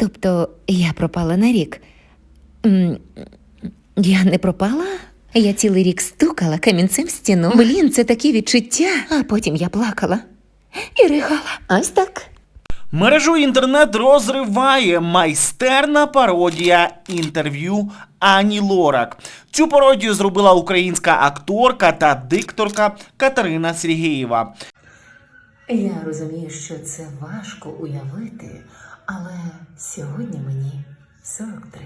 Тобто я пропала на рік. Я не пропала. Я цілий рік стукала камінцем в стіну. Блін, це такі відчуття. А потім я плакала і ригала. Ось так. Мережу інтернет розриває майстерна пародія інтерв'ю Ані Лорак. Цю пародію зробила українська акторка та дикторка Катерина Сергієва. Я розумію, що це важко уявити, але сьогодні мені 43.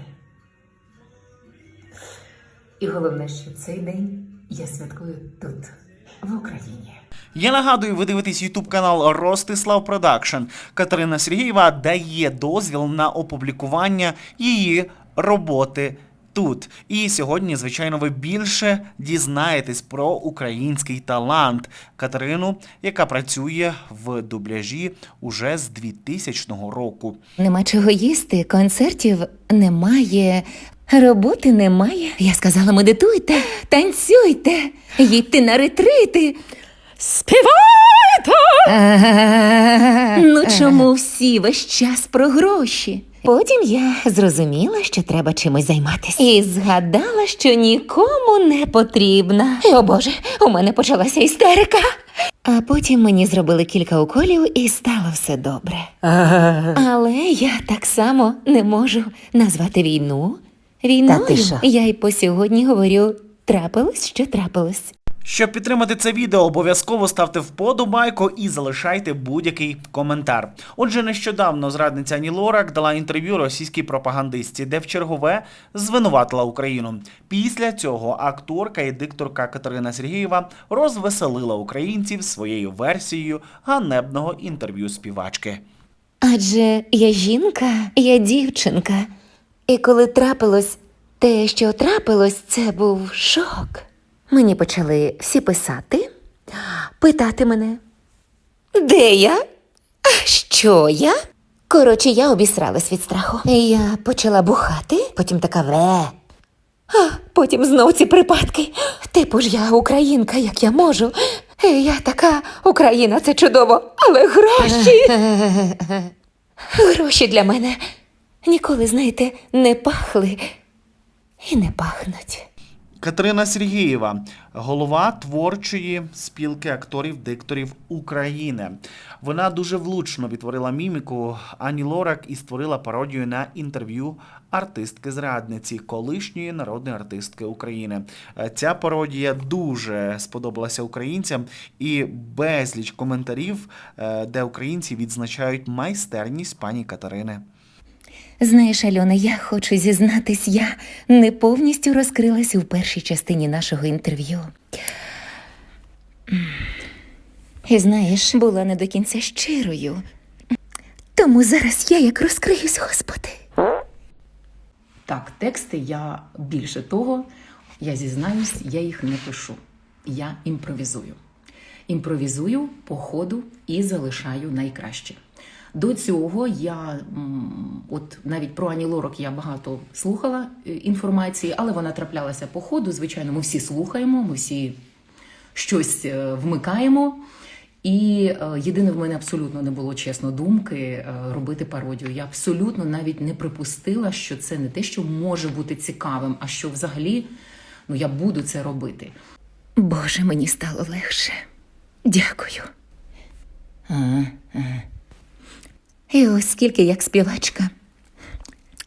І головне, що цей день я святкую тут, в Україні. Я нагадую, ви дивитесь ютуб канал Ростислав Продакшн. Катерина Сергієва дає дозвіл на опублікування її роботи тут. І сьогодні, звичайно, ви більше дізнаєтесь про український талант Катерину, яка працює в дубляжі уже з 2000 року. Нема чого їсти, концертів немає, роботи немає. Я сказала, медитуйте, танцюйте, їдьте на ретрити. Співайте! Ну чому всі весь час про гроші? Потім я зрозуміла, що треба чимось займатися. І згадала, що нікому не потрібна. О Боже, у мене почалася істерика. А потім мені зробили кілька уколів і стало все добре. Але я так само не можу назвати війну війною. Та ти що? Я й по сьогодні говорю: трапилось, що трапилось. Щоб підтримати це відео, обов'язково ставте вподобайку і залишайте будь-який коментар. Отже, нещодавно зрадниця Ані Лорак дала інтерв'ю російській пропагандистці, де в чергове звинуватила Україну. Після цього акторка і дикторка Катерина Сергієва розвеселила українців своєю версією ганебного інтерв'ю співачки. Адже я жінка, я дівчинка. І коли трапилось те, що трапилось, це був шок. Мені почали всі писати, питати мене, де я? Що я? Коротше, я обісралась від страху. Я почала бухати, потім така ве. А потім знов ці припадки. Типу ж я українка, як я можу. Е, Я така Україна, це чудово, але гроші. Гроші для мене ніколи, знаєте, не пахли і не пахнуть. Катерина Сергієва, голова творчої спілки акторів-дикторів України. Вона дуже влучно відтворила міміку Ані Лорак і створила пародію на інтерв'ю артистки-зрадниці, колишньої народної артистки України. Е, Ця пародія дуже сподобалася українцям і безліч коментарів, е, де українці відзначають майстерність пані Катерини. Знаєш, Альона, я хочу зізнатись, я не повністю розкрилась у першій частині нашого інтерв'ю. І знаєш, була не до кінця щирою. Тому зараз я як розкриюсь, Господи. Так, тексти я більше того, я зізнаюсь, я їх не пишу. Я імпровізую. Імпровізую по ходу і залишаю найкраще. До цього я от навіть про Ані Лорак я багато слухала е, інформації, але вона траплялася по ходу. Звичайно, ми всі слухаємо, ми всі щось е, вмикаємо. І е, єдине в мене абсолютно не було чесно думки робити пародію. Я абсолютно навіть не припустила, що це не те, що може бути цікавим, а що взагалі ну я буду це робити. Боже, мені стало легше. Дякую. І оскільки як співачка,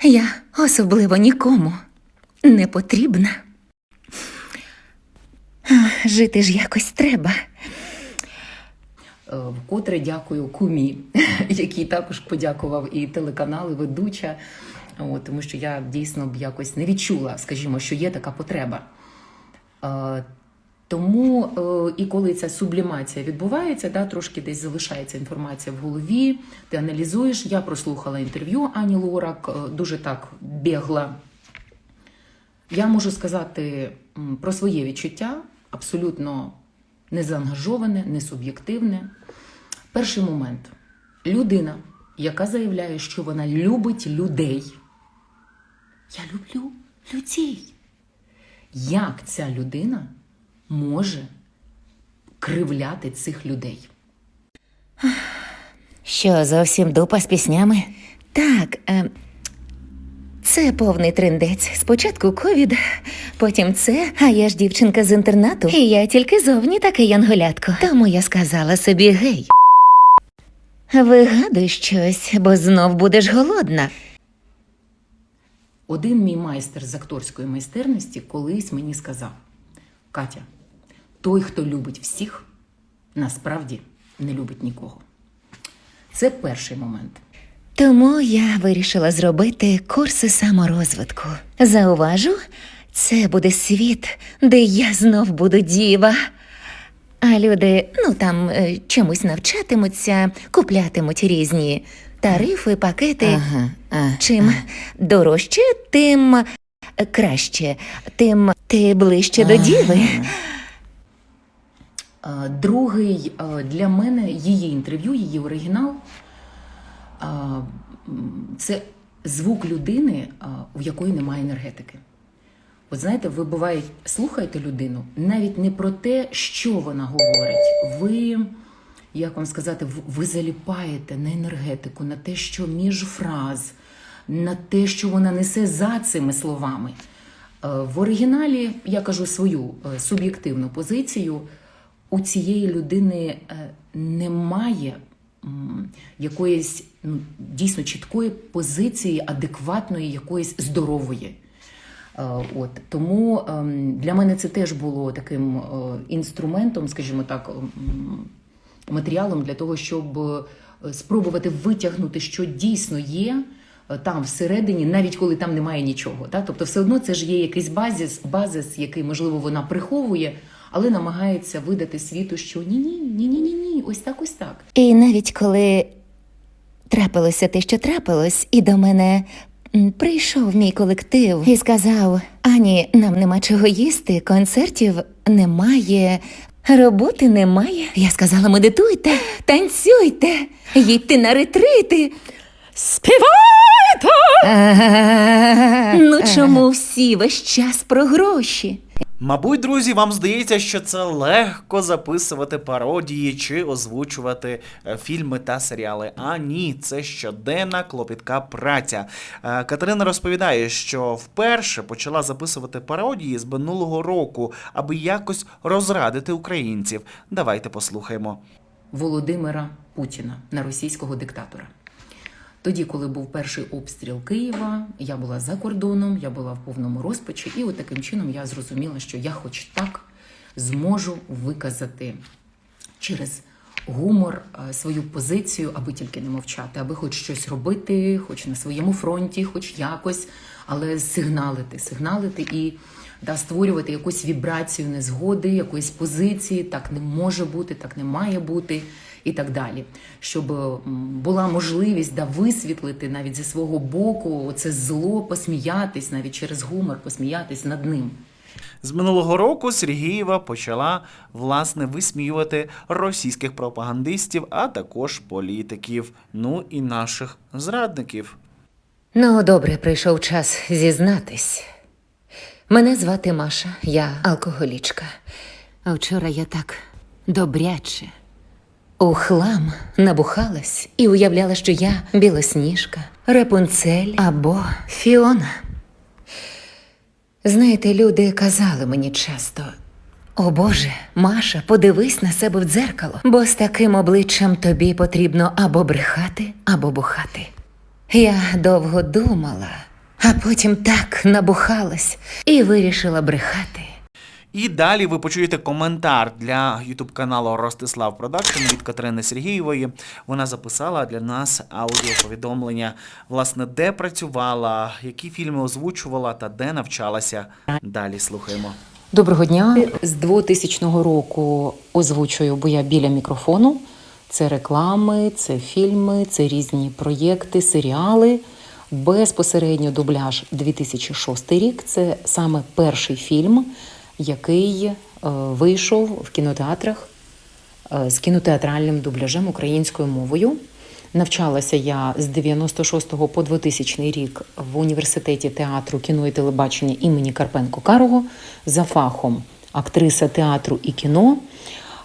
я особливо нікому не потрібна. Жити ж якось треба. Е, Вкотре дякую кумі, який також подякував і телеканал, і ведуча. От, тому що я дійсно б якось не відчула, скажімо, що є така потреба. Тому е, і коли ця сублімація відбувається, да, трошки десь залишається інформація в голові, ти аналізуєш. Я прослухала інтерв'ю Ані Лорак, е, дуже так бігла. Я можу сказати про своє відчуття, абсолютно незаангажоване, несуб'єктивне. Перший момент. Людина, яка заявляє, що вона любить людей. Я люблю людей. Як ця людина може кривляти цих людей? Що, зовсім дупа з піснями? Так, е, це повний трендець. Спочатку ковід, потім це, а я ж дівчинка з інтернату, і я тільки зовні таке янголятко. Тому я сказала собі гей. Вигадуй щось, бо знов будеш голодна. Один мій майстер з акторської майстерності колись мені сказав: Катя, той, хто любить всіх, насправді не любить нікого. Це перший момент. Тому я вирішила зробити курси саморозвитку. Зауважу, це буде світ, де я знов буду діва. А люди, ну там е, чомусь навчатимуться, куплятимуть різні тарифи, пакети. Ага, ага. Чим дорожче, тим краще, тим ти ближче до діви. Е, Другий е, для мене її інтерв'ю, її оригінал е, це звук людини, у якої немає енергетики. От знаєте, ви буває, слухаєте людину навіть не про те, що вона говорить. Ви, як вам сказати, ви заліпаєте на енергетику, на те, що між фраз, на те, що вона несе за цими словами. В оригіналі я кажу свою суб'єктивну позицію. У цієї людини е, немає якоїсь ну, дійсно чіткої позиції, адекватної, якоїсь здорової. Е, От тому ем, для мене це теж було таким е, інструментом, скажімо так, матеріалом для того, щоб спробувати витягнути, що дійсно є там всередині, навіть коли там немає нічого. Та? Тобто, все одно це ж є якийсь базис, базис, який можливо вона приховує, але намагається видати світу, що ні, ні, ні, ні, ні, ні, ось так, ось так. І навіть коли трапилося те, що трапилось, і до мене прийшов мій колектив і сказав: Ані, нам нема чого їсти, концертів немає. Роботи немає. Я сказала, медитуйте, танцюйте, їдьте на ретрити. Співайте! Ну чому всі весь час про гроші? Мабуть, друзі, вам здається, що це легко записувати пародії чи озвучувати е, фільми та серіали. А ні, це щоденна клопітка праця. Е, Катерина розповідає, що вперше почала записувати пародії з минулого року, аби якось розрадити українців. Давайте послухаємо. Володимира Путіна на російського диктатора. Тоді, коли був перший обстріл Києва, я була за кордоном, я була в повному розпачі, і от таким чином я зрозуміла, що я хоч так зможу виказати через гумор е, свою позицію, аби тільки не мовчати, аби хоч щось робити, хоч на своєму фронті, хоч якось, але сигналити, сигналити і да, створювати якусь вібрацію незгоди, якоїсь позиції, так не може бути, так не має бути. І так далі, щоб була можливість да, висвітлити навіть зі свого боку це зло, посміятись навіть через гумор, посміятись над ним. З минулого року Сергієва почала власне висміювати російських пропагандистів, а також політиків, ну і наших зрадників. Ну, добре, прийшов час зізнатись. Мене звати Маша, я алкоголічка. А вчора я так добряче. У хлам набухалась і уявляла, що я білосніжка, рапунцель або Фіона. Знаєте, люди казали мені часто: О Боже, Маша, подивись на себе в дзеркало, бо з таким обличчям тобі потрібно або брехати, або бухати. Я довго думала, а потім так набухалась і вирішила брехати. І далі ви почуєте коментар для ютуб каналу Ростислав Продакшн від Катерини Сергієвої. Вона записала для нас аудіоповідомлення, власне, де працювала, які фільми озвучувала та де навчалася. Далі слухаємо. Доброго дня. З 2000 року озвучую, бо я біля мікрофону. Це реклами, це фільми, це різні проєкти, серіали. Безпосередньо дубляж 2006 рік. Це саме перший фільм, який е, вийшов в кінотеатрах е, з кінотеатральним дубляжем українською мовою. Навчалася я з 96 по 2000 рік в університеті театру кіно і телебачення імені Карпенко Карого за фахом актриса театру і кіно.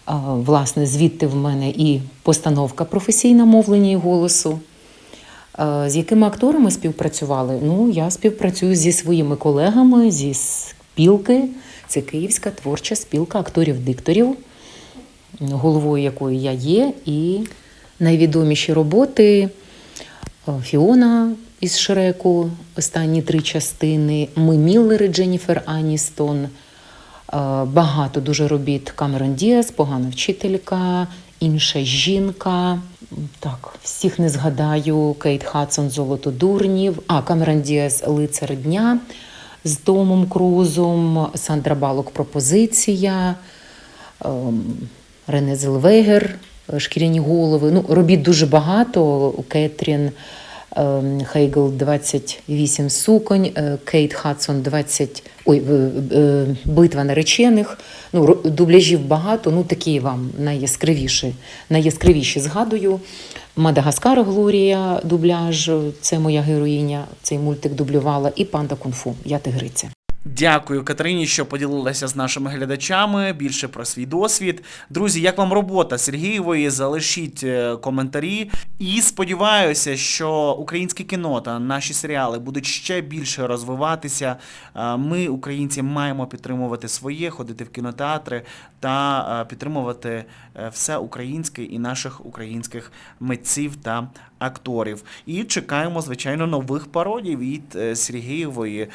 Е, Власне, звідти в мене і постановка професійна мовлення і голосу. З якими акторами співпрацювали? Ну, я співпрацюю зі своїми колегами зі спілки. Це Київська творча спілка акторів-дикторів, головою якої я є. І найвідоміші роботи е, Фіона із Шреку, останні три частини, Ми Міллери Дженніфер Аністон. Е, Багато дуже робіт Камерон Діас, погана вчителька, інша жінка. Так, всіх не згадаю. Кейт Хадсон Золото дурнів. А Камерон Діас Лицар дня з Томом Крузом, Сандра Балок Пропозиція, ем, Рене Зелвегер, Шкіряні голови. Ну, робіт дуже багато. Кетрін Хейгл 28 суконь, е, Кейт Хадсон 20, ой, е, Битва наречених. Ну, дубляжів багато, ну такі вам найяскравіші, найяскравіші згадую. Мадагаскар Глорія, дубляж, це моя героїня, цей мультик дублювала, і Панда Кунг-фу, я тигриця. Дякую Катерині, що поділилася з нашими глядачами більше про свій досвід. Друзі, як вам робота Сергієвої? Залишіть е, коментарі. І сподіваюся, що українське кіно та наші серіали будуть ще більше розвиватися. Е, Ми, українці, маємо підтримувати своє, ходити в кінотеатри та е, підтримувати е, все українське і наших українських митців та акторів. І чекаємо, звичайно, нових пародій від е, Сергієвої.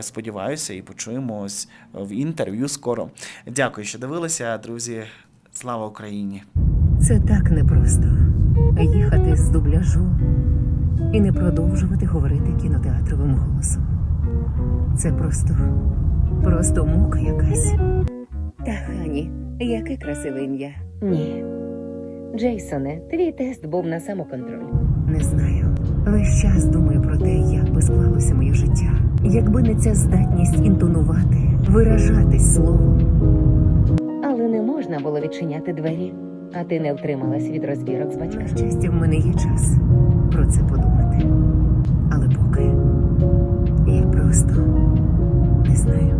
Сподіваюся, і почуємось в інтерв'ю скоро. Дякую, що дивилися, друзі. Слава Україні! Це так непросто їхати з дубляжу і не продовжувати говорити кінотеатровим голосом. Це просто, просто мука якась. Та Хані, яке красиве ім'я. Ні. Джейсоне, твій тест був на самоконтроль. Не знаю. Весь час думаю про те, як би склалося моє життя, якби не ця здатність інтонувати, виражатись словом. Але не можна було відчиняти двері, а ти не втрималась від розбірок з батьками. На щастя, в мене є час про це подумати. Але поки я просто не знаю.